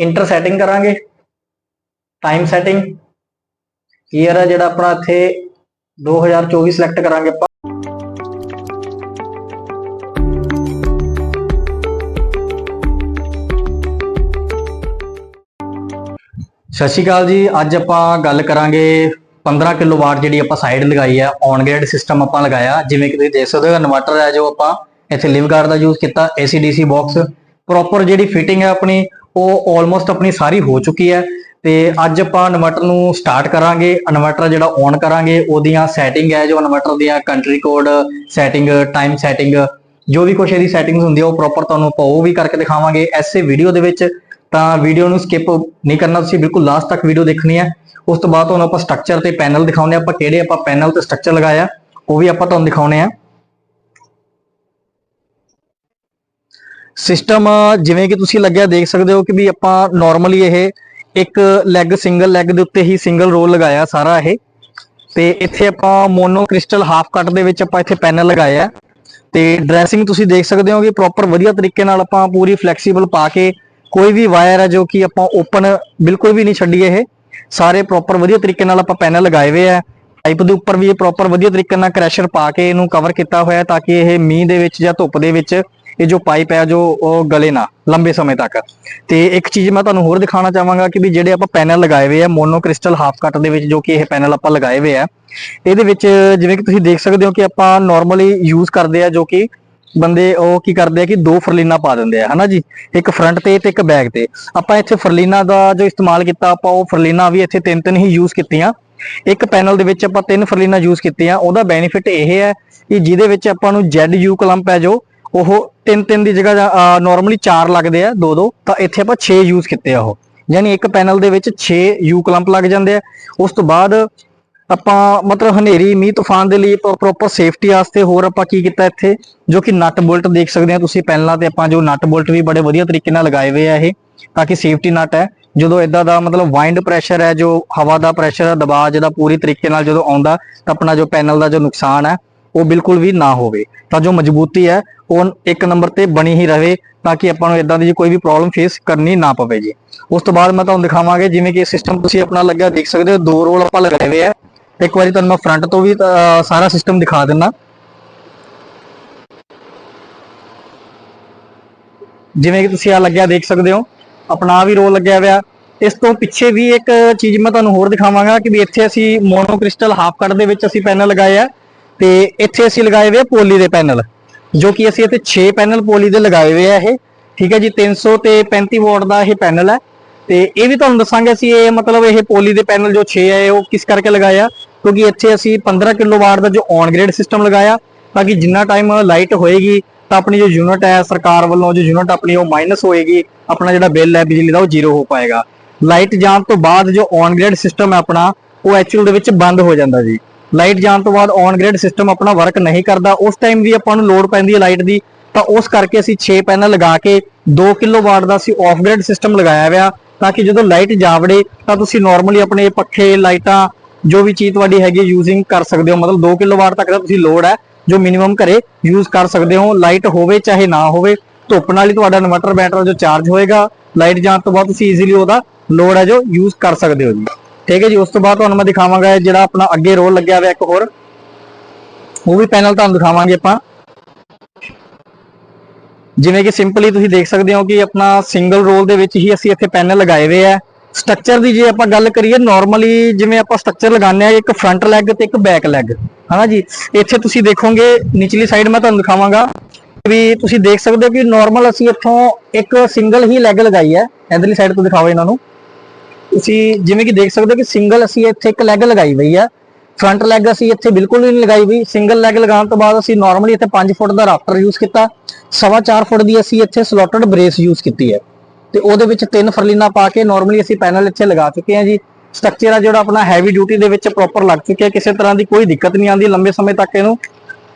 Inter setting ਕਰਾਂਗੇ time setting ਈਅਰ ਹੈ ਜਿਹੜਾ ਆਪਣਾ ਇੱਥੇ 2024 ਸਿਲੈਕਟ ਕਰਾਂਗੇ ਆਪਾਂ। ਸਤਿ ਸ਼੍ਰੀ ਅਕਾਲ ਜੀ, ਅੱਜ ਆਪਾਂ ਗੱਲ ਕਰਾਂਗੇ 15 ਕਿਲੋਵਾਟ ਜਿਹੜੀ ਆਪਾਂ ਸਾਈਡ ਲਗਾਈ ਹੈ ਔਨ ਗ੍ਰਿਡ ਸਿਸਟਮ ਆਪਾਂ ਲਗਾਇਆ। ਜਿਵੇਂ ਕਿ ਤੁਸੀਂ ਦੇਖ ਸਕਦੇ ਹੋ, ਇਨਵਰਟਰ ਹੈ ਜੋ ਆਪਾਂ ਇੱਥੇ ਲਿਵ ਗਾਰਡ ਦਾ ਯੂਜ਼ ਕੀਤਾ AC/DC ਬਾਕਸ ਪ੍ਰੋਪਰ ਜਿਹੜੀ ਫਿਟਿੰਗ ਹੈ ਆਪਣੀ ਉਹ ਆਲਮੋਸਟ ਆਪਣੀ ਸਾਰੀ ਹੋ ਚੁੱਕੀ ਹੈ ਤੇ ਅੱਜ ਆਪਾਂ ਇਨਵਰਟਰ ਨੂੰ ਸਟਾਰਟ ਕਰਾਂਗੇ। ਇਨਵਰਟਰ ਜਿਹੜਾ ਔਨ ਕਰਾਂਗੇ, ਉਹਦੀਆਂ ਸੈਟਿੰਗ ਹੈ ਜੋ ਇਨਵਰਟਰ ਦੀਆਂ country code setting time setting ਜੋ ਵੀ ਕੁਛ ਇਹਦੀ ਸੈਟਿੰਗਸ ਹੁੰਦੀ ਆ, ਉਹ ਪ੍ਰੋਪਰ ਤੁਹਾਨੂੰ ਆਪਾਂ ਉਹ ਵੀ ਕਰਕੇ ਦਿਖਾਵਾਂਗੇ। ਐਸੇ ਵੀਡੀਓ ਦੇ ਵਿੱਚ ਤਾਂ ਵੀਡੀਓ ਨੂੰ ਸਕਿਪ ਨਹੀਂ ਕਰਨਾ, ਤੁਸੀਂ ਬਿਲਕੁਲ ਲਾਸਟ ਤੱਕ ਵੀਡੀਓ ਦੇਖਣੀ ਹੈ। ਉਸ ਤੋਂ ਬਾਅਦ ਤੁਹਾਨੂੰ ਆਪਾਂ ਸਟਰਕਚਰ ਤੇ ਪੈਨਲ ਦਿਖਾਉਂਦੇ ਹਾਂ। ਆਪਾਂ ਕਿਹੜੇ ਆਪਾਂ ਪੈਨਲ ਤੇ ਸਟਰਕਚਰ ਲਗਾਇਆ, ਉਹ ਵੀ ਆਪਾਂ ਤੁਹਾਨੂੰ ਦਿਖਾਉਣੇ ਆ। ਸਿਸਟਮ ਜਿਵੇਂ ਕਿ ਤੁਸੀਂ ਲੱਗਿਆ ਦੇਖ ਸਕਦੇ ਹੋ ਕਿ ਵੀ ਆਪਾਂ ਨਾਰਮਲੀ ਇਹ ਇੱਕ ਲੈਗ ਸਿੰਗਲ ਲੈਗ ਦੇ ਉੱਤੇ ਹੀ ਸਿੰਗਲ ਰੋਲ ਲਗਾਇਆ ਸਾਰਾ ਇਹ। ਤੇ ਇੱਥੇ ਆਪਾਂ ਮੋਨੋ ਕ੍ਰਿਸਟਲ ਹਾਫ ਕੱਟ ਦੇ ਵਿੱਚ ਆਪਾਂ ਇੱਥੇ ਪੈਨਲ ਲਗਾਇਆ। ਹੈ। ਤੇ ਡਰੈਸਿੰਗ ਤੁਸੀਂ ਦੇਖ ਸਕਦੇ ਹੋ ਕਿ ਪ੍ਰੋਪਰ ਵਧੀਆ ਤਰੀਕੇ ਨਾਲ ਆਪਾਂ ਪੂਰੀ ਫਲੈਕਸੀਬਲ ਪਾ ਕੇ ਕੋਈ ਵੀ ਵਾਇਰ ਹੈ ਜੋ ਕਿ ਆਪਾਂ ਓਪਨ ਬਿਲਕੁਲ ਵੀ ਨਹੀਂ ਛੱਡੀ ਇਹ। ਸਾਰੇ ਪ੍ਰੋਪਰ ਵਧੀਆ ਤਰੀਕੇ ਨਾਲ ਆਪਾਂ ਪੈਨਲ ਲਗਾਏ ਹੋਏ ਆ। ਪਾਈਪ ਦੇ ਉੱਪਰ ਵੀ ਇਹ ਪ੍ਰੋਪਰ ਵਧੀਆ ਤਰੀਕੇ ਨਾਲ ਕ੍ਰੈਸ਼ਰ ਪਾ ਕੇ ਇਹਨੂੰ ਕਵਰ ਕੀਤਾ ਹੋਇਆ ਤਾਂ ਕਿ ਇਹ ਮੀਂਹ ਦੇ ਵਿੱਚ ਜਾਂ ਧੁੱਪ ਦੇ ਵਿੱਚ ਇਹ ਜੋ ਪਾਈਪ ਹੈ ਜੋ ਉਹ ਗਲੇ ਨਾ ਲੰਬੇ ਸਮੇਂ ਤੱਕ। ਤੇ ਇੱਕ ਚੀਜ਼ ਮੈਂ ਤੁਹਾਨੂੰ ਹੋਰ ਦਿਖਾਉਣਾ ਚਾਹਾਂਗਾ ਕਿ ਵੀ ਜਿਹੜੇ ਆਪਾਂ ਪੈਨਲ ਲਗਾਏ ਹੋਏ ਆ ਮੋਨੋ ਕ੍ਰਿਸਟਲ ਹਾਫ ਕੱਟ ਦੇ ਵਿੱਚ ਜੋ ਕਿ ਇਹ ਪੈਨਲ ਆਪਾਂ ਲਗਾਏ ਹੋਏ ਆ, ਇਹਦੇ ਵਿੱਚ ਜਿਵੇਂ ਕਿ ਤੁਸੀਂ ਦੇਖ ਸਕਦੇ ਹੋ ਕਿ ਆਪਾਂ ਨਾਰਮਲੀ ਯੂਜ਼ ਕਰਦੇ ਆ ਜੋ ਕਿ ਬੰਦੇ ਉਹ ਕੀ ਕਰਦੇ ਆ ਕਿ ਦੋ ਫਰਲੀਨਾ ਪਾ ਦਿੰਦੇ ਆ, ਹਨਾ ਜੀ? ਇੱਕ ਫਰੰਟ ਤੇ ਤੇ ਇੱਕ ਬੈਕ ਤੇ। ਆਪਾਂ ਇੱਥੇ ਫਰਲੀਨਾ ਦਾ ਜੋ ਇਸਤੇਮਾਲ ਕੀਤਾ, ਆਪਾਂ ਉਹ ਫਰਲੀਨਾ ਵੀ ਇੱਥੇ ਤਿੰਨ ਤਿੰਨ ਹੀ ਯੂਜ਼ ਕੀਤੀਆਂ। ਇੱਕ ਪੈਨਲ ਦੇ ਵਿੱਚ ਆਪਾਂ ਤਿੰਨ ਫਰਲੀਨਾ ਯੂਜ਼ ਕੀਤੀਆਂ, ਉਹਦਾ ਬੈਨੀਫਿਟ ਇਹ ਹੈ ਕਿ ਜਿਹਦੇ ਵਿੱਚ ਆਪਾਂ ਨੂੰ ZU ਕਲੰਪ ਹੈ ਜੋ ਉਹ ਤਿੰਨ ਤਿੰਨ ਦੀ ਜਗ੍ਹਾ ਨਾਰਮਲੀ ਚਾਰ ਲੱਗਦੇ ਆ, ਦੋ ਦੋ, ਤਾਂ ਇੱਥੇ ਆਪਾਂ 6 ਯੂਜ਼ ਕੀਤੇ ਆ ਉਹ। ਯਾਨੀ ਇੱਕ ਪੈਨਲ ਦੇ ਵਿੱਚ 6 ਯੂ ਕਲੰਪ ਲੱਗ ਜਾਂਦੇ ਆ। ਉਸ ਤੋਂ ਬਾਅਦ ਆਪਾਂ ਮਤਲਬ ਹਨੇਰੀ, ਮੀਂਹ, ਤੂਫਾਨ ਦੇ ਲਈ ਪ੍ਰੋਪਰ ਸੇਫਟੀ ਵਾਸਤੇ ਹੋਰ ਆਪਾਂ ਕੀ ਕੀਤਾ ਇੱਥੇ? ਜੋ ਕਿ ਨਟ ਬੋਲਟ ਦੇਖ ਸਕਦੇ ਆ ਤੁਸੀਂ ਪੈਨਲਾਂ ਤੇ, ਆਪਾਂ ਜੋ ਨਟ ਬੋਲਟ ਵੀ ਬੜੇ ਵਧੀਆ ਤਰੀਕੇ ਨਾਲ ਲਗਾਏ ਹੋਏ ਆ ਇਹ, ਤਾਂ ਕਿ ਸੇਫਟੀ ਨਟ ਹੈ। ਜਦੋਂ ਇਦਾਂ ਦਾ ਮਤਲਬ ਵਾਈਂਡ ਪ੍ਰੈਸ਼ਰ ਹੈ, ਜੋ ਹਵਾ ਦਾ ਪ੍ਰੈਸ਼ਰ ਹੈ, ਦਬਾਅ ਜਿਹਦਾ ਪੂਰੀ ਤਰੀਕੇ ਨਾਲ ਜਦੋਂ ਆਉਂਦਾ, ਤਾਂ ਆਪਣਾ ਜੋ ਪੈਨਲ ਦਾ ਜੋ ਨੁਕਸਾਨ ਹੈ, ਉਹ ਬਿਲਕੁਲ ਵੀ ਨਾ ਹੋਵੇ। ਤਾਂ ਜੋ ਮਜ਼ਬੂਤੀ ਹੈ ਉਹ ਇੱਕ ਨੰਬਰ ਤੇ ਬਣੀ ਹੀ ਰਹੇ ਤਾਂ ਕਿ ਆਪਾਂ ਨੂੰ ਇਦਾਂ ਦੀ ਕੋਈ ਵੀ ਪ੍ਰੋਬਲਮ ਫੇਸ ਕਰਨੀ ਨਾ ਪਵੇ ਜੀ। ਉਸ ਤੋਂ ਬਾਅਦ ਮੈਂ ਤੁਹਾਨੂੰ ਦਿਖਾਵਾਂਗੇ ਜਿਵੇਂ ਕਿ ਸਿਸਟਮ ਤੁਸੀਂ ਆਪਣਾ ਲੱਗਿਆ ਦੇਖ ਸਕਦੇ ਹੋ, ਦੋ ਰੋਲ ਆਪਾਂ ਲਗਾਏ ਹੋਏ ਆ। ਇੱਕ ਵਾਰੀ ਤੁਹਾਨੂੰ ਮੈਂ ਫਰੰਟ ਤੋਂ ਵੀ ਸਾਰਾ ਸਿਸਟਮ ਦਿਖਾ ਦਿੰਨਾ। ਜਿਵੇਂ ਕਿ ਤੁਸੀਂ ਆ ਲੱਗਿਆ ਦੇਖ ਸਕਦੇ ਹੋ, ਆਪਣਾ ਆਹ ਵੀ ਰੋਲ ਲੱਗਿਆ ਹੋਇਆ। ਇਸ ਤੋਂ ਪਿੱਛੇ ਵੀ ਇੱਕ ਚੀਜ਼ ਮੈਂ ਤੁਹਾਨੂੰ ਹੋਰ ਦਿਖਾਵਾਂਗਾ ਕਿ ਵੀ ਇੱਥੇ ਅਸੀਂ ਮੋਨੋ ਕ੍ਰਿਸਟਲ ਹਾਫ ਕੱਟ ਦੇ ਵਿੱਚ ਅਸੀਂ ਪੈਨਲ ਲਗਾਏ ਆ ਤੇ ਇੱਥੇ ਅਸੀਂ ਲਗਾਏ ਹੋਏ ਪੋਲੀ ਦੇ ਪੈਨਲ ਜੋ ਕਿ ਅਸੀਂ ਇੱਥੇ 6 ਪੈਨਲ ਪੋਲੀ ਦੇ ਲਗਾਏ ਹੋਏ ਆ ਇਹ। ਠੀਕ ਹੈ ਜੀ 300 ਤੇ 35 ਵਾਟ ਦਾ ਇਹ ਪੈਨਲ ਹੈ। ਤੇ ਇਹ ਵੀ ਤੁਹਾਨੂੰ ਦੱਸਾਂਗੇ ਅਸੀਂ ਇਹ ਮਤਲਬ ਇਹ ਪੋਲੀ ਦੇ ਪੈਨਲ ਜੋ 6 ਹੈ ਉਹ ਕਿਸ ਕਰਕੇ ਲਗਾਇਆ? ਕਿਉਂਕਿ ਇੱਥੇ ਅਸੀਂ 15 ਕਿਲੋਵਾਟ ਦਾ ਜੋ ਔਨ ਗ੍ਰੇਡ ਸਿਸਟਮ ਲਗਾਇਆ, ਤਾਂ ਕਿ ਜਿੰਨਾ ਟਾਈਮ ਲਾਈਟ ਹੋਏਗੀ, ਤਾਂ ਆਪਣੀ ਜੋ ਯੂਨਿਟ ਹੈ ਸਰਕਾਰ ਵੱਲੋਂ ਜੋ ਯੂਨਿਟ ਆਪਣੀ ਉਹ ਮਾਈਨਸ ਹੋਏਗੀ, ਆਪਣਾ ਜਿਹੜਾ ਬਿੱਲ ਹੈ ਬਿਜਲੀ ਦਾ ਉਹ ਜ਼ੀਰੋ ਹੋ ਪਾਏਗਾ। ਲਾਈਟ ਜਾਣ ਤੋਂ ਬਾਅਦ ਜੋ ਔਨ ਗ੍ਰੇਡ ਸਿਸਟਮ ਹੈ ਆਪਣਾ, ਉਹ ਐਕਚੁਅਲ ਦੇ ਵਿੱਚ ਬੰਦ ਹੋ ਜਾਂਦਾ ਜੀ। ਲਾਈਟ ਜਾਣ ਤੋਂ ਬਾਅਦ ਔਨ ਗ੍ਰਿਡ ਸਿਸਟਮ ਆਪਣਾ ਵਰਕ ਨਹੀਂ ਕਰਦਾ, ਉਸ ਟਾਈਮ ਵੀ ਆਪਾਂ ਨੂੰ ਲੋਡ ਪੈਂਦੀ ਹੈ ਲਾਈਟ ਦੀ, ਤਾਂ ਉਸ ਕਰਕੇ ਅਸੀਂ 6 ਪੈਨਲ ਲਗਾ ਕੇ 2 ਕਿਲੋਵਾਟ ਦਾ ਅਸੀਂ ਆਫ ਗ੍ਰਿਡ ਸਿਸਟਮ ਲਗਾਇਆ ਹੋਇਆ, ਤਾਂ ਕਿ ਜਦੋਂ ਲਾਈਟ ਜਾਵੜੇ, ਤਾਂ ਤੁਸੀਂ ਨਾਰਮਲੀ ਆਪਣੇ ਪੱਖੇ, ਲਾਈਟਾਂ, ਜੋ ਵੀ ਚੀਜ਼ ਤੁਹਾਡੀ ਹੈਗੀ ਯੂਜ਼ਿੰਗ ਕਰ ਸਕਦੇ ਹੋ, ਮਤਲਬ 2 ਕਿਲੋਵਾਟ ਤੱਕ ਦਾ ਤੁਸੀਂ ਲੋਡ ਹੈ, ਜੋ ਮਿਨੀਮਮ ਘਰੇ ਯੂਜ਼ ਕਰ ਸਕਦੇ ਹੋ, ਲਾਈਟ ਹੋਵੇ ਚਾਹੇ ਨਾ ਹੋਵੇ, ਧੁੱਪ ਨਾਲ ਹੀ ਤੁਹਾਡਾ ਇਨਵਰਟਰ ਬੈਟਰੀ ਜੋ ਚਾਰਜ ਹੋਏਗਾ, ਲਾਈਟ ਜਾਣ ਤੋਂ ਬਾਅਦ ਤੁਸੀਂ ਈਜ਼ੀਲੀ ਉਹਦਾ ਲੋਡ ਹੈ ਜੋ ਯੂਜ਼ ਕਰ ਸਕਦੇ ਹੋ ਜੀ। ਠੀਕ ਹੈ ਜੀ, ਉਸ ਤੋਂ ਬਾਅਦ ਤੁਹਾਨੂੰ ਮੈਂ ਦਿਖਾਵਾਂਗਾ ਜਿਹੜਾ ਆਪਣਾ ਅੱਗੇ ਰੋਲ ਲੱਗਿਆ ਹੋਇਆ ਇੱਕ ਹੋਰ। ਉਹ ਵੀ ਪੈਨਲ ਤੁਹਾਨੂੰ ਦਿਖਾਵਾਂਗੇ ਆਪਾਂ। ਜਿਵੇਂ ਕਿ ਸਿੰਪਲੀ ਤੁਸੀਂ ਦੇਖ ਸਕਦੇ ਹੋ ਕਿ ਆਪਣਾ ਸਿੰਗਲ ਰੋਲ ਦੇ ਵਿੱਚ ਹੀ ਅਸੀਂ ਇੱਥੇ ਪੈਨਲ ਲਗਾਏ ਹੋਏ ਆ। ਸਟਰਕਚਰ ਦੀ ਜੇ ਆਪਾਂ ਗੱਲ ਕਰੀਏ ਨਾਰਮਲੀ ਜਿਵੇਂ ਆਪਾਂ ਸਟਰਕਚਰ ਲਗਾਉਂਦੇ ਆ ਇੱਕ ਫਰੰਟ ਲੈਗ ਤੇ ਇੱਕ ਬੈਕ ਲੈਗ ਹਨਾ ਜੀ? ਇੱਥੇ ਤੁਸੀਂ ਦੇਖੋਗੇ, ਨਿਚਲੀ ਸਾਈਡ ਮੈਂ ਤੁਹਾਨੂੰ ਦਿਖਾਵਾਂਗਾ। ਵੀ ਤੁਸੀਂ ਦੇਖ ਸਕਦੇ ਹੋ ਕਿ ਨਾਰਮਲ ਅਸੀਂ ਇੱਥੋਂ ਇੱਕ ਸਿੰਗਲ ਹੀ ਲੈਗ ਲਗਾਈ ਹੈ। ਇਧਰਲੀ ਸਾਈਡ ਤੋਂ ਦਿਖਾਓ ਇਹਨਾਂ ਨੂੰ। ਤੁਸੀਂ ਜਿਵੇਂ ਕਿ ਦੇਖ ਸਕਦੇ ਹੋ ਕਿ ਸਿੰਗਲ ਅਸੀਂ ਇੱਥੇ ਇੱਕ ਲੈਗ ਲਗਾਈ ਹੋਈ ਹੈ ਫਰੰਟ ਲੈਗ ਅਸੀਂ ਇੱਥੇ ਬਿਲਕੁਲ ਵੀ ਨਹੀਂ ਲਗਾਈ ਹੋਈ। ਸਿੰਗਲ ਲੈਗ ਲਗਾਉਣ ਤੋਂ ਬਾਅਦ ਅਸੀਂ ਨਾਰਮਲੀ ਇੱਥੇ 5 ਫੁੱਟ ਦਾ ਰਾਫਟਰ ਯੂਜ਼ ਕੀਤਾ। ਸਵਾ 4 ਫੁੱਟ ਦੀ ਅਸੀਂ ਇੱਥੇ ਸਲੋਟਡ ਬ੍ਰੇਸ ਯੂਜ਼ ਕੀਤੀ ਹੈ। ਤੇ ਉਹਦੇ ਵਿੱਚ ਤਿੰਨ ਫਰਲੀਨਾ ਪਾ ਕੇ ਨਾਰਮਲੀ ਅਸੀਂ ਪੈਨਲ ਇੱਥੇ ਲਗਾ ਚੁੱਕੇ ਹਾਂ ਜੀ। ਸਟਰਕਚਰ ਆ ਜਿਹੜਾ ਆਪਣਾ ਹੈਵੀ ਡਿਊਟੀ ਦੇ ਵਿੱਚ ਪ੍ਰੋਪਰ ਲੱਗ ਚੁੱਕਿਆ। ਕਿਸੇ ਤਰ੍ਹਾਂ ਦੀ ਕੋਈ ਦਿੱਕਤ ਨਹੀਂ ਆਉਂਦੀ ਲੰਬੇ ਸਮੇਂ ਤੱਕ ਇਹਨੂੰ।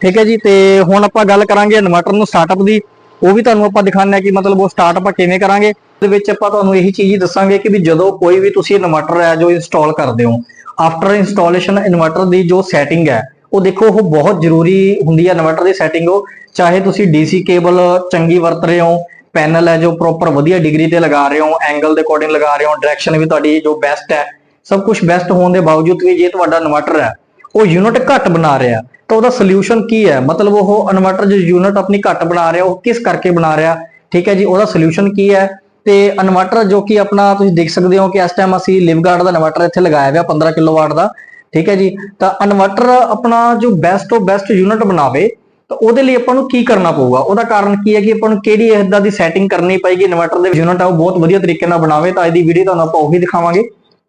ਠੀਕ ਹੈ ਜੀ, ਤੇ ਹੁਣ ਆਪਾਂ ਗੱਲ ਕਰਾਂਗੇ ਇਨਵਰਟਰ ਨੂੰ ਸਟਾਰਟਅਪ ਦੀ। ਉਹ ਵੀ ਤੁਹਾਨੂੰ ਆਪਾਂ ਦਿਖਾਉਂਦੇ ਆ ਕਿ ਮਤਲਬ ਉਹ ਸਟਾਰਟ ਆਪਾਂ ਕਿਵੇਂ ਕਰਾਂਗੇ। ਦੇ ਵਿੱਚ ਆਪਾਂ ਤੁਹਾਨੂੰ ਇਹੀ ਚੀਜ਼ ਦੱਸਾਂਗੇ ਕਿ ਵੀ ਜਦੋਂ ਕੋਈ ਵੀ ਤੁਸੀਂ ਇਨਵਰਟਰ ਹੈ ਜੋ ਇੰਸਟਾਲ ਕਰਦੇ ਹੋ ਆਫਟਰ ਇੰਸਟਾਲੇਸ਼ਨ ਇਨਵਰਟਰ ਦੀ ਜੋ ਸੈਟਿੰਗ ਹੈ, ਉਹ ਦੇਖੋ, ਉਹ ਬਹੁਤ ਜ਼ਰੂਰੀ ਹੁੰਦੀ ਹੈ ਇਨਵਰਟਰ ਦੀ ਸੈਟਿੰਗ ਉਹ। ਚਾਹੇ ਤੁਸੀਂ ਡੀਸੀ ਕੇਬਲ ਚੰਗੀ ਵਰਤ ਰਹੇ ਹੋ, ਪੈਨਲ ਹੈ ਜੋ ਪ੍ਰੋਪਰ ਵਧੀਆ ਡਿਗਰੀ ਤੇ ਲਗਾ ਰਹੇ ਹੋ ਐਂਗਲ ਦੇ ਅਕੋਰਡਿੰਗ ਲਗਾ ਰਹੇ ਹੋ ਡਾਇਰੈਕਸ਼ਨ ਵੀ ਤੁਹਾਡੀ ਜੋ ਬੈਸਟ ਹੈ, ਸਭ ਕੁਝ ਬੈਸਟ ਹੋਣ ਦੇ ਬਾਵਜੂਦ ਵੀ ਜੇ ਤੁਹਾਡਾ ਇਨਵਰਟਰ ਹੈ, ਉਹ ਯੂਨਿਟ ਘੱਟ ਬਣਾ ਰਿਹਾ, ਤਾਂ ਉਹਦਾ ਸੋਲੂਸ਼ਨ ਕੀ ਹੈ? ਮਤਲਬ ਉਹ ਇਨਵਰਟਰ ਜੋ ਯੂਨਿਟ ਆਪਣੀ ਘੱਟ ਬਣਾ ਰਿਹਾ, ਉਹ ਕਿਸ ਕਰਕੇ ਬਣਾ ਰਿਹਾ? ਠੀਕ ਹੈ ਜੀ, ਉਹਦਾ ਸੋਲੂਸ਼ਨ ਕੀ ਹੈ? ਤੇ ਇਨਵਰਟਰ ਜੋ ਕਿ ਆਪਣਾ ਤੁਸੀਂ ਦੇਖ ਸਕਦੇ ਹੋ ਕਿ ਇਸ ਟਾਈਮ ਅਸੀਂ ਲਿਵਗਾਰਡ ਦਾ ਇਨਵਰਟਰ ਇੱਥੇ ਲਗਾਇਆ ਹੋਇਆ 15 ਕਿਲੋਵਾਟ ਦਾ, ਠੀਕ ਹੈ ਜੀ? ਤਾਂ ਇਨਵਰਟਰ ਆਪਣਾ ਜੋ ਬੈਸਟ ਤੋਂ ਬੈਸਟ ਯੂਨਿਟ ਬਣਾਵੇ, ਤਾਂ ਉਹਦੇ ਲਈ ਆਪਾਂ ਨੂੰ ਕੀ ਕਰਨਾ ਪਊਗਾ? ਉਹਦਾ ਕਾਰਨ ਕੀ ਹੈ ਕਿ ਆਪਾਂ ਨੂੰ ਕਿਹੜੀ ਇਦਾਂ ਦੀ ਸੈਟਿੰਗ ਕਰਨੀ ਪਏਗੀ ਇਨਵਰਟਰ ਦੇ ਯੂਨਿਟ ਆ, ਉਹ ਬਹੁਤ ਵਧੀਆ ਤਰੀਕੇ ਨਾਲ ਬਣਾਵੇ, ਤਾਂ ਅੱਜ ਦੀ ਵੀਡੀਓ ਤੁਹਾਨੂੰ ਆਪਾਂ ਉਹੀ ਦਿਖਾਵਾਂਗੇ,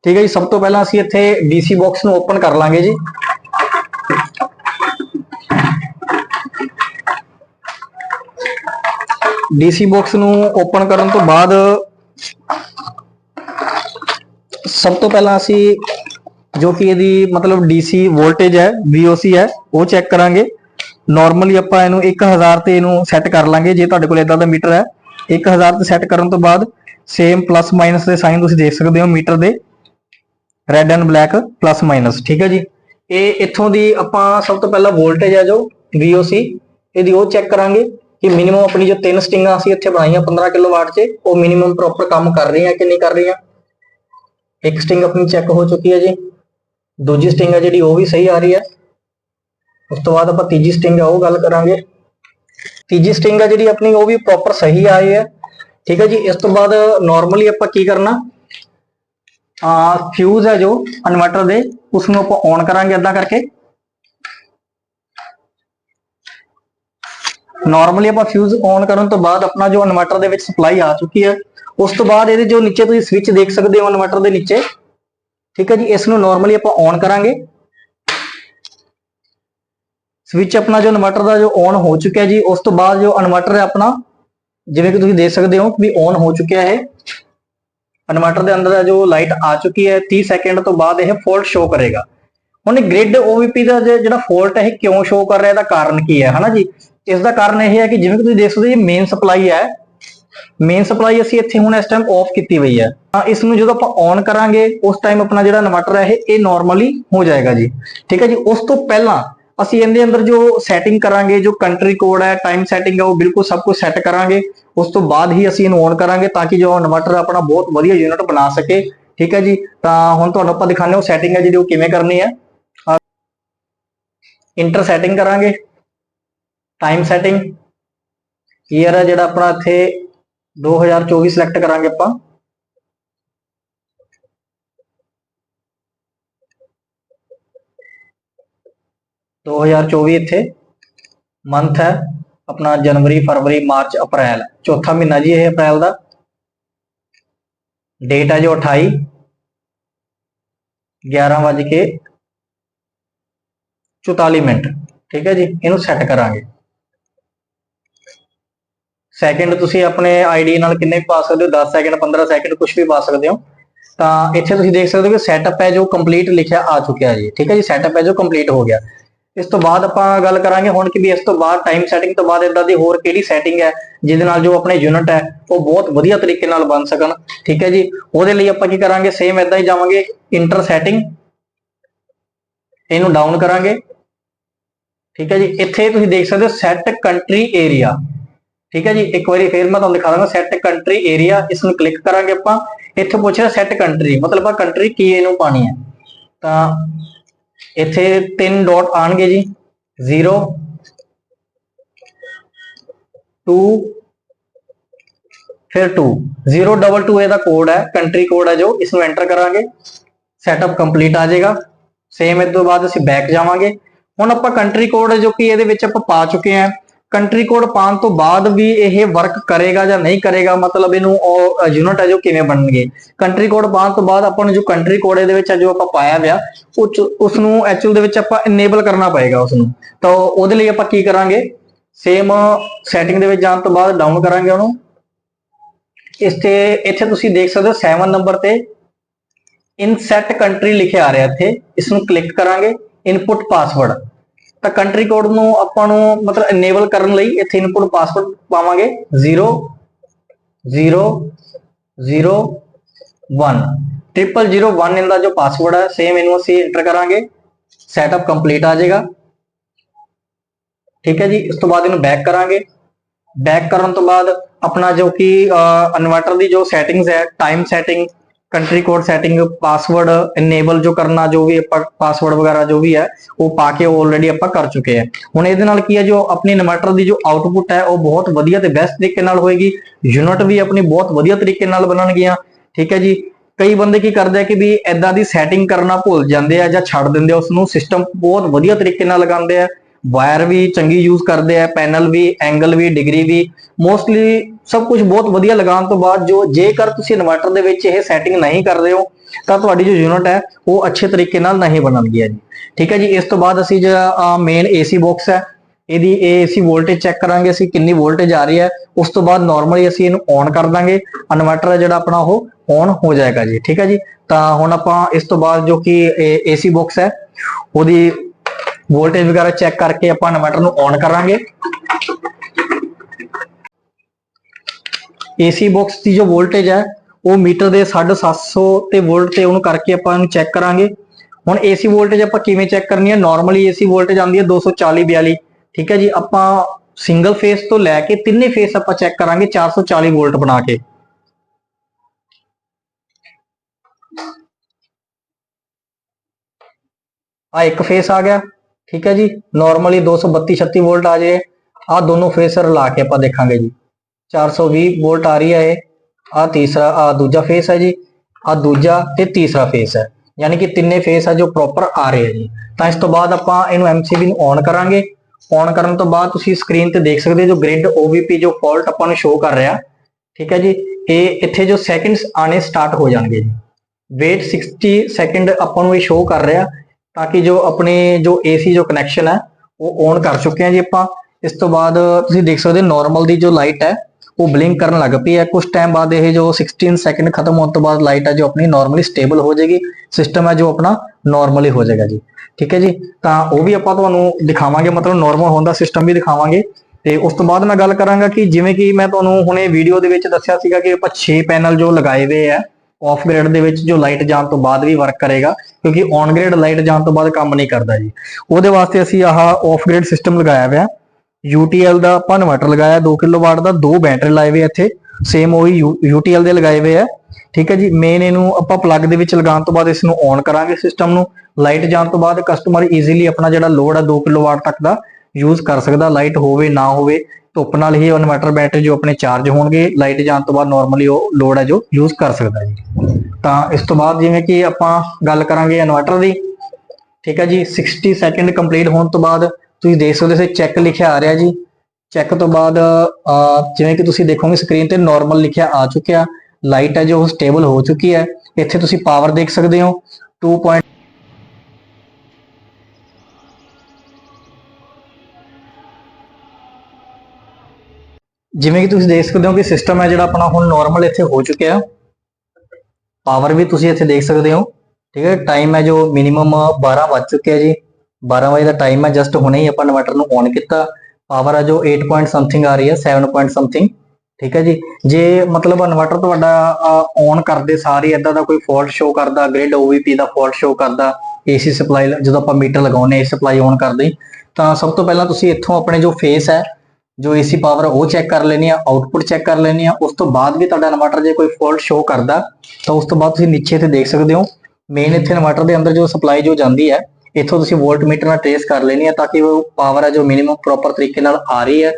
ਠੀਕ ਹੈ ਜੀ? ਸਭ ਤੋਂ ਪਹਿਲਾਂ ਅਸੀਂ ਇੱਥੇ DC ਬਾਕਸ ਨੂੰ ਓਪਨ ਕਰ ਲਾਂਗੇ ਜੀ। ਡੀਸੀ ਬਾਕਸ ਨੂੰ ਓਪਨ ਕਰਨ ਤੋਂ ਬਾਅਦ ਸਭ ਤੋਂ ਪਹਿਲਾਂ ਅਸੀਂ ਜੋ ਕਿ ਇਹਦੀ ਮਤਲਬ DC ਵੋਲਟੇਜ ਹੈ VOC ਹੈ, ਉਹ ਚੈੱਕ ਕਰਾਂਗੇ। ਨਾਰਮਲੀ ਆਪਾਂ ਇਹਨੂੰ 1000 ਤੇ ਇਹਨੂੰ ਸੈੱਟ ਕਰ ਲਾਂਗੇ, ਜੇ ਤੁਹਾਡੇ ਕੋਲ ਇਦਾਂ ਦਾ ਮੀਟਰ ਹੈ 1000 ਤੇ ਸੈੱਟ ਕਰਨ ਤੋਂ ਬਾਅਦ ਸੇਮ ਪਲੱਸ ਮਾਈਨਸ ਦੇ ਸਾਈਨ ਤੁਸੀਂ ਦੇਖ ਸਕਦੇ ਹੋ ਮੀਟਰ ਦੇ। Red and black plus minus ਠੀਕ ਹੈ ਜੀ? ਇਹ ਇੱਥੋਂ ਦੀ ਆਪਾਂ ਸਭ ਤੋਂ ਪਹਿਲਾਂ ਵੋਲਟੇਜ ਹੈ ਜੋ VOC ਇਹਦੀ ਉਹ ਚੈੱਕ ਕਰਾਂਗੇ। ਕਿ ਮਿਨੀਮਮ ਆਪਣੀ ਜੋ ਤਿੰਨ ਸਟਿੰਗਾਂ ਅਸੀਂ ਇੱਥੇ ਬਣਾਈਆਂ 15 ਕਿਲੋਵਾਟ 'ਚ, ਉਹ ਮਿਨੀਮਮ ਪ੍ਰੋਪਰ ਕੰਮ ਕਰ ਰਹੀਆਂ ਕਿ ਨਹੀਂ ਕਰ ਰਹੀਆਂ? ਇੱਕ ਸਟਿੰਗ ਆਪਣੀ ਚੈੱਕ ਹੋ ਚੁੱਕੀ ਹੈ ਜੀ। ਦੂਜੀ ਸਟਿੰਗ ਹੈ ਜਿਹੜੀ, ਉਹ ਵੀ ਸਹੀ ਆ ਰਹੀ ਹੈ। ਉਸ ਤੋਂ ਬਾਅਦ ਆਪਾਂ ਤੀਜੀ ਸਟਿੰਗ ਆ, ਉਹ ਗੱਲ ਕਰਾਂਗੇ। ਤੀਜੀ ਸਟਿੰਗ ਆ ਜਿਹੜੀ ਆਪਣੀ, ਉਹ ਵੀ ਪ੍ਰੋਪਰ ਸਹੀ ਆ ਰਹੀ ਹੈ। ਠੀਕ ਹੈ ਜੀ, ਇਸ ਤੋਂ ਬਾਅਦ ਨਾਰਮਲੀ ਆਪਾਂ ਕੀ ਕਰਨਾ? ਆ ਫਿਊਜ਼ ਹੈ ਜੋ ਇਨਵਰਟਰ ਦੇ ਉਸ ਨੂੰ ਆਪਾਂ ਔਨ ਕਰਾਂਗੇ ਇਦਾਂ ਕਰਕੇ। ਨਾਰਮਲੀ ਆਪਾਂ ਫਿਊਜ਼ ਔਨ ਕਰਨ ਤੋਂ ਬਾਅਦ ਆਪਣਾ ਜੋ ਇਨਵਰਟਰ ਦੇ ਵਿੱਚ ਸਪਲਾਈ ਆ ਚੁੱਕੀ ਹੈ, ਉਸ ਤੋਂ ਬਾਅਦ ਇਹਦੇ ਜੋ ਨੀਚੇ ਤੁਸੀਂ ਸਵਿਚ ਦੇਖ ਸਕਦੇ ਹੋ ਇਨਵਰਟਰ ਦੇ ਨੀਚੇ, ਠੀਕ ਹੈ ਜੀ, ਇਸ ਨੂੰ ਨਾਰਮਲੀ ਆਪਾਂ ਔਨ ਕਰਾਂਗੇ। ਸਵਿਚ ਆਪਣਾ ਜੋ ਇਨਵਰਟਰ ਦਾ ਜੋ ਔਨ ਹੋ ਚੁੱਕਿਆ ਜੀ, ਉਸ ਤੋਂ ਬਾਅਦ ਜੋ ਇਨਵਰਟਰ ਹੈ ਆਪਣਾ, ਜਿਵੇਂ ਕਿ ਤੁਸੀਂ ਦੇਖ ਸਕਦੇ ਹੋ ਵੀ ਔਨ ਹੋ ਚੁੱਕਿਆ ਹੈ। ਇਨਵਰਟਰ ਦੇ ਅੰਦਰ ਜੋ ਲਾਈਟ ਆ ਚੁੱਕੀ ਹੈ 30 ਸੈਕਿੰਡ ਤੋਂ ਬਾਅਦ ਇਹ ਫਾਲਟ ਸ਼ੋ ਕਰੇਗਾ। ਹੁਣ ਗ੍ਰਿਡ OVP ਦਾ ਜਿਹੜਾ ਫਾਲਟ ਹੈ, ਇਹ ਕਿਉਂ ਸ਼ੋ ਕਰ ਰਿਹਾ, ਇਹਦਾ ਕਾਰਨ ਕੀ ਹੈ, ਹਨਾ ਜੀ? ਇਸ ਦਾ ਕਾਰਨ ਇਹ ਹੈ ਕਿ ਜਿਵੇਂ ਕਿ ਤੁਸੀਂ ਦੇਖ ਸਕਦੇ ਹੋ, ਇਹ ਮੇਨ ਸਪਲਾਈ ਹੈ। ਮੇਨ ਸਪਲਾਈ ਅਸੀਂ ਇੱਥੇ ਹੁਣ ਇਸ ਟਾਈਮ ਆਫ ਕੀਤੀ ਹੋਈ ਹੈ। ਤਾਂ ਇਸ ਨੂੰ ਜਦੋਂ ਆਪਾਂ ਔਨ ਕਰਾਂਗੇ, ਉਸ ਟਾਈਮ ਆਪਣਾ ਜਿਹੜਾ ਇਨਵਰਟਰ ਹੈ, ਇਹ ਇਹ ਨਾਰਮਲੀ ਹੋ ਜਾਏਗਾ ਜੀ। ਠੀਕ ਹੈ ਜੀ? ਉਸ ਤੋਂ ਪਹਿਲਾਂ ਅਸੀਂ ਇਹਦੇ ਅੰਦਰ ਜੋ ਸੈਟਿੰਗ ਕਰਾਂਗੇ, ਜੋ ਕੰਟਰੀ ਕੋਡ ਹੈ ਟਾਈਮ ਸੈਟਿੰਗ ਹੈ, ਉਹ ਬਿਲਕੁਲ ਸਭ ਕੁਝ ਸੈੱਟ ਕਰਾਂਗੇ। ਉਸ ਤੋਂ ਬਾਅਦ ਹੀ ਅਸੀਂ ਇਹਨੂੰ ਔਨ ਕਰਾਂਗੇ ਤਾਂ ਕਿ ਜੋ ਇਨਵਰਟਰ ਆਪਣਾ ਬਹੁਤ ਵਧੀਆ ਯੂਨਿਟ ਬਣਾ ਸਕੇ। ਠੀਕ ਹੈ ਜੀ? ਤਾਂ ਹੁਣ ਤੁਹਾਨੂੰ ਆਪਾਂ ਦਿਖਾਣੇ ਉਹ ਸੈਟਿੰਗ ਹੈ ਜਿਹੜੀ ਉਹ ਕਿਵੇਂ ਕਰਨੀ ਹੈ। ਇੰਟਰ ਸੈਟਿੰਗ ਕਰਾਂਗੇ। ਟਾਈਮ ਸੈਟਿੰਗ ਈਅਰ ਹੈ ਜਿਹੜਾ ਆਪਣਾ ਇੱਥੇ 2024 ਸਿਲੈਕਟ ਕਰਾਂਗੇ ਆਪਾਂ। ਦੋ ਹਜ਼ਾਰ ਚੌਵੀ ਇੱਥੇ ਮੰਥ ਹੈ, ਆਪਣਾ ਜਨਵਰੀ, ਫਰਵਰੀ, ਮਾਰਚ, ਅਪ੍ਰੈਲ। ਚੌਥਾ ਮਹੀਨਾ ਜੀ ਇਹ ਅਪ੍ਰੈਲ ਦਾ। ਡੇਟ ਹੈ ਜੋ 28 11 ਵਜੇ ਕੇ 44 ਮਿੰਟ। ਠੀਕ ਹੈ ਜੀ, ਇਹਨੂੰ ਸੈੱਟ ਕਰਾਂਗੇ। ਸੈਕਿੰਡ ਤੁਸੀਂ ਆਪਣੇ ਆਈਡੀ ਨਾਲ ਕਿੰਨੇ ਵੀ ਪਾ ਸਕਦੇ ਹੋ? 10 ਸੈਕਿੰਡ 15 ਸੈਕਿੰਡ ਕੁਝ ਵੀ ਪਾ ਸਕਦੇ ਹੋ। ਤਾਂ ਇੱਥੇ ਤੁਸੀਂ ਦੇਖ ਸਕਦੇ ਹੋ ਕਿ ਸੈਟਅਪ ਹੈ ਜੋ ਕੰਪਲੀਟ ਲਿਖਿਆ ਆ ਚੁੱਕਿਆ ਜੀ। ਠੀਕ ਹੈ ਜੀ ਸੈਟਅਪ ਹੈ ਜੋ ਕੰਪਲੀਟ ਹੋ ਗਿਆ। ਇਸ ਤੋਂ ਬਾਅਦ ਆਪਾਂ ਗੱਲ ਕਰਾਂਗੇ ਹੁਣ ਕਿ ਵੀ ਇਸ ਤੋਂ ਬਾਅਦ ਟਾਈਮ ਸੈਟਿੰਗ ਤੋਂ ਬਾਅਦ ਇਦਾਂ ਦੀ ਹੋਰ ਕਿਹੜੀ ਸੈਟਿੰਗ ਹੈ, ਜਿਹਦੇ ਨਾਲ ਜੋ ਆਪਣੇ ਯੂਨਿਟ ਹੈ, ਉਹ ਬਹੁਤ ਵਧੀਆ ਤਰੀਕੇ ਨਾਲ ਬਣ ਸਕਣ। ਠੀਕ ਹੈ ਜੀ, ਉਹਦੇ ਲਈ ਆਪਾਂ ਕੀ ਕਰਾਂਗੇ ਸੇਮ ਇਦਾਂ ਹੀ ਜਾਵਾਂਗੇ ਇੰਟਰ ਸੈਟਿੰਗ ਇਹਨੂੰ ਡਾਊਨ ਕਰਾਂਗੇ। ਠੀਕ ਹੈ ਜੀ, ਇੱਥੇ ਤੁਸੀਂ ਦੇਖ ਸਕਦੇ ਹੋ ਸੈਟ ਕੰਟਰੀ ਏਰੀਆ ਠੀਕ ਹੈ ਜੀ, ਇੱਕ ਵਾਰੀ ਫੇਰ ਮੈਂ ਤੁਹਾਨੂੰ ਦਿਖਾ ਦਾਂਗਾ ਸੈਟ ਕੰਟਰੀ ਏਰੀਆ ਇਸ ਨੂੰ ਕਲਿੱਕ ਕਰਾਂਗੇ ਆਪਾਂ। ਇੱਥੇ ਪੁੱਛ ਰਿਹਾ ਸੈਟ ਕੰਟਰੀ ਮਤਲਬ ਆ ਕੰਟਰੀ ਕੀ ਇਹਨੂੰ ਪਾਣੀ ਹੈ। ਤਾਂ ਇੱਥੇ ਤਿੰਨ ਡਾਟ ਆਣਗੇ ਜੀ 0 2 ਫਿਰ 2 022 ਇਹਦਾ ਕੋਡ ਹੈ ਕੰਟਰੀ ਕੋਡ ਹੈ ਜੋ ਇਸ ਨੂੰ ਐਂਟਰ ਕਰਾਂਗੇ ਸੈਟਅਪ ਕੰਪਲੀਟ ਆ ਜਾਏਗਾ। ਸੇਮ ਇਸ ਤੋਂ ਬਾਅਦ ਅਸੀਂ ਬੈਕ ਜਾਵਾਂਗੇ। ਹੁਣ ਆਪਾਂ ਕੰਟਰੀ ਕੋਡ ਜੋ ਕਿ ਇਹਦੇ ਵਿੱਚ ਆਪਾਂ ਪਾ ਚੁੱਕੇ ਹਾਂ। ਕੰਟਰੀ ਕੋਡ ਪਾਉਣ ਤੋਂ ਬਾਅਦ ਵੀ ਇਹ ਵਰਕ ਕਰੇਗਾ ਜਾਂ ਨਹੀਂ ਕਰੇਗਾ, ਮਤਲਬ ਇਹਨੂੰ ਉਹ ਯੂਨਿਟ ਹੈ ਜੋ ਕਿਵੇਂ ਬਣਨਗੇ। ਕੰਟਰੀ ਕੋਡ ਪਾਉਣ ਤੋਂ ਬਾਅਦ ਆਪਾਂ ਨੂੰ ਜੋ ਕੰਟਰੀ ਕੋਡ ਇਹਦੇ ਵਿੱਚ ਹੈ ਜੋ ਆਪਾਂ ਪਾਇਆ ਹੋਇਆ ਉਹ 'ਚ- ਉਸ ਨੂੰ ਐਕਚੁਅਲ ਦੇ ਵਿੱਚ ਆਪਾਂ ਇਨੇਬਲ ਕਰਨਾ ਪਏਗਾ ਉਸ ਨੂੰ ਤਾਂ ਉਹਦੇ ਲਈ ਆਪਾਂ ਕੀ ਕਰਾਂਗੇ? ਸੇਮ ਸੈਟਿੰਗ ਦੇ ਵਿੱਚ ਜਾਣ ਤੋਂ ਬਾਅਦ ਡਾਊਨ ਕਰਾਂਗੇ ਉਹਨੂੰ। ਇਸ ਤੇ ਇੱਥੇ ਤੁਸੀਂ ਦੇਖ ਸਕਦੇ ਹੋ 7 ਨੰਬਰ ਤੇ ਇਨਸੈਟ ਕੰਟਰੀ ਲਿਖਿਆ ਆ ਰਿਹਾ ਇੱਥੇ। ਇਸ ਨੂੰ ਕਲਿੱਕ ਕਰਾਂਗੇ ਇਨਪੁਟ ਪਾਸਵਰਡ ਤਾਂ ਕੰਟਰੀ ਕੋਡ ਨੂੰ ਆਪਾਂ ਨੂੰ ਮਤਲਬ ਇਨੇਬਲ ਕਰਨ ਲਈ ਇੱਥੇ ਇਨਪੁਟ ਪਾਸਵਰਡ ਪਾਵਾਂਗੇ 0 0 0 1 ਟ੍ਰਿਪਲ 01 ਇਹਦਾ ਜੋ ਪਾਸਵਰਡ ਹੈ ਸੇਮ ਇਹਨੂੰ ਅਸੀਂ ਐਂਟਰ ਕਰਾਂਗੇ। ਸੈਟਅਪ ਕੰਪਲੀਟ ਆ ਜਾਏਗਾ। ਠੀਕ ਹੈ ਜੀ, ਇਸ ਤੋਂ ਬਾਅਦ ਇਹਨੂੰ ਬੈਕ ਕਰਾਂਗੇ। ਬੈਕ ਕਰਨ ਤੋਂ ਬਾਅਦ ਆਪਣਾ ਜੋ ਕਿ ਇਨਵਰਟਰ ਦੀ ਜੋ ਸੈਟਿੰਗਸ ਹੈ time setting country code setting password enable ਜੋ ਕਰਨਾ, ਜੋ ਵੀ ਆਪਾਂ ਪਾਸਵਰਡ ਵਗੈਰਾ ਜੋ ਵੀ ਹੈ, ਉਹ ਪਾ ਕੇ ਆਲਰੇਡੀ ਆਪਾਂ ਕਰ ਚੁੱਕੇ ਹਾਂ। ਹੁਣ ਇਹਦੇ ਨਾਲ ਕੀ ਹੈ, ਜੋ ਆਪਣੀ ਇਨਵਰਟਰ ਦੀ ਜੋ ਆਊਟਪੁੱਟ ਹੈ, ਉਹ ਬਹੁਤ ਵਧੀਆ ਤੇ ਬੈਸਟ ਤਰੀਕੇ ਨਾਲ ਹੋਏਗੀ। ਯੂਨਿਟ ਵੀ ਆਪਣੀ ਬਹੁਤ ਵਧੀਆ ਤਰੀਕੇ ਨਾਲ ਬਣਨਗੀਆਂ। ਠੀਕ ਹੈ ਜੀ? ਕਈ ਬੰਦੇ ਕੀ ਕਰਦੇ ਆ ਕਿ ਵੀ ਐਦਾਂ ਦੀ ਸੈਟਿੰਗ ਕਰਨਾ ਭੁੱਲ ਜਾਂਦੇ ਆ ਜਾਂ ਛੱਡ ਦਿੰਦੇ ਆ ਉਸ ਨੂੰ ਸਿਸਟਮ ਬਹੁਤ ਵਧੀਆ ਤਰੀਕੇ ਨਾਲ ਲਗਾਉਂਦੇ ਆ। ਵਾਇਰ ਵੀ ਚੰਗੀ ਯੂਜ਼ ਕਰਦੇ ਆ ਪੈਨਲ ਵੀ ਐਂਗਲ ਵੀ ਡਿਗਰੀ ਵੀ। ਮੋਸਟਲੀ ਸਭ ਕੁਝ ਬਹੁਤ ਵਧੀਆ ਲਗਾਉਣ ਤੋਂ ਬਾਅਦ ਜੋ ਜੇਕਰ ਤੁਸੀਂ ਇਨਵਰਟਰ ਦੇ ਵਿੱਚ ਇਹ ਸੈਟਿੰਗ ਨਹੀਂ ਕਰਦੇ ਹੋ, ਤਾਂ ਤੁਹਾਡੀ ਜੋ ਯੂਨਿਟ ਹੈ, ਉਹ ਅੱਛੇ ਤਰੀਕੇ ਨਾਲ ਨਹੀਂ ਬਣਨਗੀ ਹੈ ਜੀ। ਠੀਕ ਹੈ ਜੀ, ਇਸ ਤੋਂ ਬਾਅਦ ਅਸੀਂ ਜਿਹੜਾ ਮੇਨ ਏਸੀ ਬਾਕਸ ਹੈ, ਇਹਦੀ ਏਸੀ ਵੋਲਟੇਜ ਚੈੱਕ ਕਰਾਂਗੇ ਅਸੀਂ, ਕਿੰਨੀ ਵੋਲਟੇਜ ਆ ਰਹੀ ਹੈ। ਉਸ ਤੋਂ ਬਾਅਦ ਨਾਰਮਲੀ ਅਸੀਂ ਇਹਨੂੰ ਔਨ ਕਰ ਦਾਂਗੇ। ਇਨਵਰਟਰ ਹੈ ਜਿਹੜਾ ਆਪਣਾ, ਉਹ ਔਨ ਹੋ ਜਾਏਗਾ ਜੀ। ਠੀਕ ਹੈ ਜੀ, ਤਾਂ ਹੁਣ ਆਪਾਂ ਇਸ ਤੋਂ ਬਾਅਦ ਜੋ ਕਿ ਏਸੀ ਬਾਕਸ ਹੈ, ਉਹਦੀ ਵੋਲਟੇਜ ਵਗੈਰਾ ਚੈੱਕ ਕਰਕੇ ਆਪਾਂ ਇਨਵਰਟਰ ਨੂੰ ਔਨ ਕਰਾਂਗੇ। ਏਸੀ ਬਾਕਸ ਦੀ ਜੋ ਵੋਲਟੇਜ ਹੈ, ਉਹ ਮੀਟਰ ਦੇ 750 ਤੇ ਵੋਲਟ ਤੇ ਉਹਨੂੰ ਕਰਕੇ ਆਪਾਂ ਇਹਨੂੰ ਚੈੱਕ ਕਰਾਂਗੇ। ਹੁਣ ਏਸੀ ਵੋਲਟੇਜ ਆਪਾਂ ਕਿਵੇਂ ਚੈੱਕ ਕਰਨੀ ਹੈ? ਨਾਰਮਲੀ ਏਸੀ ਵੋਲਟੇਜ ਆਉਂਦੀ ਹੈ 240 42 ਠੀਕ ਹੈ ਜੀ? ਆਪਾਂ ਸਿੰਗਲ ਫੇਸ ਤੋਂ ਲੈ ਕੇ ਤਿੰਨੇ ਫੇਸ ਆਪਾਂ ਚੈੱਕ ਕਰਾਂਗੇ 440 ਵੋਲਟ ਬਣਾ ਕੇ। ਆ ਇੱਕ ਫੇਸ ਆ ਗਿਆ। ਠੀਕ ਹੈ ਜੀ? ਨਾਰਮਲੀ 232 36 ਵੋਲਟ ਆ ਜੇ। ਆ ਦੋਨੋਂ ਫੇਸ ਰਲਾ ਕੇ ਆਪਾਂ ਦੇਖਾਂਗੇ ਜੀ। 420 ਵੋਲਟ ਆ ਰਹੀ ਹੈ ਇਹ। ਆ ਤੀਸਰਾ ਆ ਦੂਜਾ ਫੇਸ ਹੈ ਜੀ। ਆ ਦੂਜਾ ਤੇ ਤੀਸਰਾ ਫੇਸ ਹੈ। ਯਾਨੀ ਕਿ ਤਿੰਨੇ ਫੇਸ ਆ ਜੋ ਪ੍ਰੋਪਰ ਆ ਰਹੇ ਆ ਜੀ। ਤਾਂ ਇਸ ਤੋਂ ਬਾਅਦ ਆਪਾਂ ਇਹਨੂੰ MCB ਨੂੰ ਔਨ ਕਰਾਂਗੇ। ਔਨ ਕਰਨ ਤੋਂ ਬਾਅਦ ਤੁਸੀਂ ਸਕਰੀਨ ਤੇ ਦੇਖ ਸਕਦੇ ਹੋ ਜੋ ਗ੍ਰਿਡ OVP ਜੋ ਫਾਲਟ ਆਪਾਂ ਨੂੰ ਸ਼ੋ ਕਰ ਰਿਹਾ। ਠੀਕ ਹੈ ਜੀ? ਇਹ ਇੱਥੇ ਜੋ ਸੈਕਿੰਡਸ ਆਣੇ ਸਟਾਰਟ ਹੋ ਜਾਣਗੇ ਜੀ। ਵੇਟ 60 ਸੈਕਿੰਡ ਆਪਾਂ ਨੂੰ ਇਹ ਸ਼ੋ ਕਰ ਰਿਹਾ। ਤਾਂ ਕਿ ਜੋ ਆਪਣੇ ਜੋ AC ਜੋ ਕਨੈਕਸ਼ਨ ਹੈ, ਉਹ ਔਨ ਕਰ ਚੁੱਕੇ ਹਾਂ ਜੀ ਆਪਾਂ। ਇਸ ਤੋਂ ਬਾਅਦ ਤੁਸੀਂ ਦੇਖ ਸਕਦੇ ਹੋ ਨਾਰਮਲ ਦੀ ਜੋ ਲਾਈਟ ਹੈ, ਉਹ ਬਲਿੰਕ ਕਰਨ ਲੱਗ ਪਈ ਹੈ। ਕੁਝ ਟਾਈਮ ਬਾਅਦ ਇਹ ਜੋ 16 ਸੈਕਿੰਡ ਖਤਮ ਹੋਣ ਤੋਂ ਬਾਅਦ ਲਾਈਟ ਹੈ, ਜੋ ਆਪਣੀ ਨਾਰਮਲੀ ਸਟੇਬਲ ਹੋ ਜਾਏਗੀ। ਸਿਸਟਮ ਹੈ ਜੋ ਆਪਣਾ ਨਾਰਮਲੀ ਹੋ ਜਾਏਗਾ ਜੀ। ਠੀਕ ਹੈ ਜੀ? ਤਾਂ ਉਹ ਵੀ ਆਪਾਂ ਤੁਹਾਨੂੰ ਦਿਖਾਵਾਂਗੇ, ਮਤਲਬ ਨਾਰਮਲ ਹੋਣ ਦਾ ਸਿਸਟਮ ਵੀ ਦਿਖਾਵਾਂਗੇ। ਤੇ ਉਸ ਤੋਂ ਬਾਅਦ ਮੈਂ ਗੱਲ ਕਰਾਂਗਾ ਕਿ ਜਿਵੇਂ ਕਿ ਮੈਂ ਤੁਹਾਨੂੰ ਹੁਣੇ ਵੀਡੀਓ ਦੇ ਵਿੱਚ ਦੱਸਿਆ ਸੀਗਾ ਕਿ ਆਪਾਂ 6 ਪੈਨਲ ਜੋ ਲਗਾਏ ਹੋਏ ਆ ਆਫ ਗ੍ਰਿਡ ਦੇ ਵਿੱਚ ਜੋ ਲਾਈਟ ਜਾਣ ਤੋਂ ਬਾਅਦ ਵੀ ਵਰਕ ਕਰੇਗਾ, ਕਿਉਂਕਿ ਔਨ ਗ੍ਰਿਡ ਲਾਈਟ ਜਾਣ ਤੋਂ ਬਾਅਦ ਕੰਮ ਨਹੀਂ ਕਰਦਾ ਜੀ। ਉਹਦੇ ਵਾਸਤੇ ਅਸੀਂ ਆਹ ਆਫ ਗ੍ਰਿਡ ਸਿਸਟਮ ਲਗਾਇਆ ਹੋਇਆ। UTL ਦਾ ਆਪਾਂ ਇਨਵਰਟਰ ਲਗਾਇਆ 2 ਕਿਲੋਵਾਟ ਦਾ, ਦੋ ਬੈਟਰੀ ਲਾਏ ਹੋਏ ਇੱਥੇ। ਸੇਮ ਉਹੀ UTL ਦੇ ਲਗਾਏ ਹੋਏ ਆ। ਠੀਕ ਹੈ ਜੀ ਮੇਨ ਇਹਨੂੰ ਆਪਾਂ ਪਲੱਗ ਦੇ ਵਿੱਚ ਲਗਾਉਣ ਤੋਂ ਬਾਅਦ ਇਸ ਨੂੰ ਔਨ ਕਰਾਂਗੇ ਸਿਸਟਮ ਨੂੰ। ਲਾਈਟ ਜਾਣ ਤੋਂ ਬਾਅਦ ਕਸਟਮਰ ਈਜ਼ੀਲੀ ਆਪਣਾ ਜਿਹੜਾ ਲੋਡ ਹੈ 2 ਕਿਲੋਵਾਟ ਤੱਕ ਦਾ ਯੂਜ਼ ਕਰ ਸਕਦਾ ਲਾਈਟ ਹੋਵੇ, ਨਾ ਹੋਵੇ। ਧੁੱਪ ਨਾਲ ਹੀ ਉਹ ਇਨਵਰਟਰ ਬੈਟਰੀ ਜੋ ਆਪਣੇ ਚਾਰਜ ਹੋਣਗੇ ਲਾਈਟ ਜਾਣ ਤੋਂ ਬਾਅਦ ਨਾਰਮਲੀ ਉਹ ਲੋਡ ਹੈ ਜੋ ਯੂਜ਼ ਕਰ ਸਕਦਾ ਜੀ। ਤਾਂ ਇਸ ਤੋਂ ਬਾਅਦ ਜਿਵੇਂ ਕਿ ਆਪਾਂ ਗੱਲ ਕਰਾਂਗੇ ਇਨਵਰਟਰ ਦੀ, ਠੀਕ ਹੈ ਜੀ 60 ਸੈਕਿੰਡ ਕੰਪਲੀਟ ਹੋਣ ਤੋਂ ਬਾਅਦ ਤੁਸੀਂ ਦੇਖ ਸਕਦੇ ਹੋ ਚੈੱਕ ਲਿਖਿਆ ਆ ਰਿਹਾ ਜੀ। ਚੈੱਕ ਤੋਂ ਬਾਅਦ ਜਿਵੇਂ ਕਿ ਤੁਸੀਂ ਦੇਖੋਗੇ ਸਕਰੀਨ ਤੇ ਨਾਰਮਲ ਲਿਖਿਆ ਆ ਚੁੱਕਿਆ। ਲਾਈਟ ਹੈ ਜੋ ਸਟੇਬਲ ਹੋ ਚੁੱਕੀ ਹੈ। ਇੱਥੇ ਤੁਸੀਂ ਪਾਵਰ ਦੇਖ ਸਕਦੇ ਹੋ। 2. ਜਿਵੇਂ ਕਿ ਤੁਸੀਂ ਦੇਖ ਸਕਦੇ ਹੋ ਕਿ ਸਿਸਟਮ ਹੈ ਜਿਹੜਾ ਆਪਣਾ ਹੁਣ ਨਾਰਮਲ ਇੱਥੇ ਹੋ ਚੁੱਕਿਆ ਪਾਵਰ ਵੀ ਤੁਸੀਂ ਇੱਥੇ ਦੇਖ ਸਕਦੇ ਹੋ। ਠੀਕ ਹੈ ਟਾਈਮ ਹੈ ਜੋ ਮਿਨੀਮਮ 12 ਵੱਜ ਚੁੱਕਿਆ ਜੀ। 12 ਵਜੇ ਦਾ ਟਾਈਮ ਹੈ ਜਸਟ ਹੁਣੇ ਹੀ ਆਪਾਂ ਇਨਵਰਟਰ ਨੂੰ ਔਨ ਕੀਤਾ। ਪਾਵਰ ਹੈ ਜੋ 8 ਪੁਆਇੰਟ ਸਮਥਿੰਗ ਆ ਰਹੀ ਹੈ 7 ਪੁਆਇੰਟ ਸਮਥਿੰਗ ਠੀਕ ਹੈ ਜੀ। ਜੇ ਮਤਲਬ ਇਨਵਰਟਰ ਤੁਹਾਡਾ ਔਨ ਕਰਦੇ ਸਾਰੀ ਇਦਾਂ ਦਾ ਕੋਈ ਫਾਲਟ ਸ਼ੋ ਕਰਦਾ ਗ੍ਰਿਡ OVP ਦਾ ਫਾਲਟ ਸ਼ੋ ਕਰਦਾ, AC ਸਪਲਾਈ ਜਦੋਂ ਆਪਾਂ ਮੀਟਰ ਲਗਾਉਨੇ AC ਸਪਲਾਈ ਔਨ ਕਰਦੇ ਤਾਂ ਸਭ ਤੋਂ ਪਹਿਲਾਂ ਤੁਸੀਂ ਇੱਥੋਂ ਆਪਣੇ ਜੋ ਫੇਸ ਹੈ ਜੋ AC ਪਾਵਰ ਉਹ ਚੈੱਕ ਕਰ ਲੈਣੀ ਆ ਆਊਟਪੁੱਟ ਚੈੱਕ ਕਰ ਲੈਣੀ ਆ ਉਸ ਤੋਂ ਬਾਅਦ ਵੀ ਤੁਹਾਡਾ ਇਨਵਰਟਰ ਜੇ ਕੋਈ ਫਾਲਟ ਸ਼ੋ ਕਰਦਾ, ਤਾਂ ਉਸ ਤੋਂ ਬਾਅਦ ਤੁਸੀਂ ਨੀਚੇ ਤੇ ਦੇਖ ਸਕਦੇ ਹੋ ਮੇਨ ਇੱਥੇ ਇਨਵਰਟਰ ਦੇ ਅੰਦਰ ਜੋ ਸਪਲਾਈ ਜੋ ਜਾਂਦੀ ਹੈ, ਇੱਥੋਂ ਤੁਸੀਂ ਵੋਲਟਮੀਟਰ ਨਾਲ ਟ੍ਰੇਸ ਕਰ ਲੈਣੀ ਹੈ ਤਾਂ ਕਿ ਉਹ ਪਾਵਰ ਹੈ ਜੋ ਮਿਨੀਮਮ ਪ੍ਰੋਪਰ ਤਰੀਕੇ ਨਾਲ ਆ ਰਹੀ ਹੈ।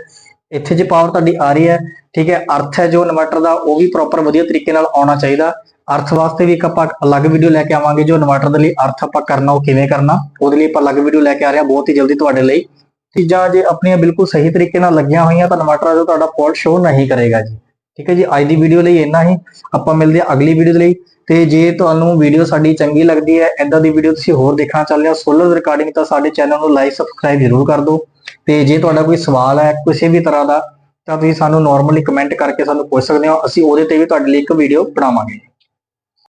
ਇੱਥੇ ਜੇ ਪਾਵਰ ਤੁਹਾਡੀ ਆ ਰਹੀ ਹੈ, ਠੀਕ ਹੈ, ਅਰਥ ਹੈ ਜੋ ਇਨਵਰਟਰ ਦਾ, ਉਹ ਵੀ ਪ੍ਰੋਪਰ ਵਧੀਆ ਤਰੀਕੇ ਨਾਲ ਆਉਣਾ ਚਾਹੀਦਾ। ਅਰਥ ਵਾਸਤੇ ਵੀ ਇੱਕ ਆਪਾਂ ਅਲੱਗ ਵੀਡੀਓ ਲੈ ਕੇ ਆਵਾਂਗੇ, ਜੋ ਇਨਵਰਟਰ ਦੇ ਲਈ ਅਰਥ ਆਪਾਂ ਕਰਨਾ, ਉਹ ਕਿਵੇਂ ਕਰਨਾ, ਉਹਦੇ ਲਈ ਆਪਾਂ ਅਲੱਗ ਵੀਡੀਓ ਲੈ ਕੇ ਆ ਰਹੇ ਹਾਂ, ਬਹੁਤ ਹੀ ਜਲਦੀ ਤੁਹਾਡੇ ਲਈ। ਚੀਜ਼ਾਂ ਜੇ ਆਪਣੀਆਂ ਬਿਲਕੁਲ ਸਹੀ ਤਰੀਕੇ ਨਾਲ ਲੱਗੀਆਂ ਹੋਈਆਂ ਤਾਂ ਇਨਵਰਟਰ ਜੋ ਤੁਹਾਡਾ ਫਾਲਟ ਸ਼ੋ ਨਹੀਂ ਕਰੇਗਾ ਜੀ। ਠੀਕ ਹੈ ਜੀ, ਅੱਜ ਦੀ ਵੀਡੀਓ ਲਈ ਇੰਨਾ ਹੀ। ਆਪਾਂ ਮਿਲਦੇ ਹਾਂ ਅਗਲੀ ਵੀਡੀਓ ਦੇ ਲਈ। ਤੇ ਜੇ ਤੁਹਾਨੂੰ ਵੀਡੀਓ ਸਾਡੀ ਚੰਗੀ ਲੱਗਦੀ ਹੈ ਐਦਾਂ ਦੀ ਵੀਡੀਓ ਤੁਸੀਂ ਹੋਰ ਦੇਖਣਾ ਚਾਹੁੰਦੇ ਹੋ ਸੋਲਰ ਰਿਕਾਰਡਿੰਗ ਤਾਂ ਸਾਡੇ ਚੈਨਲ ਨੂੰ ਲਾਈਕ ਸਬਸਕ੍ਰਾਈਬ ਜ਼ਰੂਰ ਕਰ ਦਿਓ। ਤੇ ਜੇ ਤੁਹਾਡਾ ਕੋਈ ਸਵਾਲ ਹੈ, ਕਿਸੇ ਵੀ ਤਰ੍ਹਾਂ ਦਾ, ਤਾਂ ਤੁਸੀਂ ਸਾਨੂੰ ਨਾਰਮਲੀ ਕਮੈਂਟ ਕਰਕੇ ਸਾਨੂੰ ਪੁੱਛ ਸਕਦੇ ਹੋ। ਅਸੀਂ ਉਹਦੇ ਤੇ ਵੀ ਤੁਹਾਡੇ ਲਈ ਇੱਕ ਵੀਡੀਓ ਬਣਾਵਾਂਗੇ।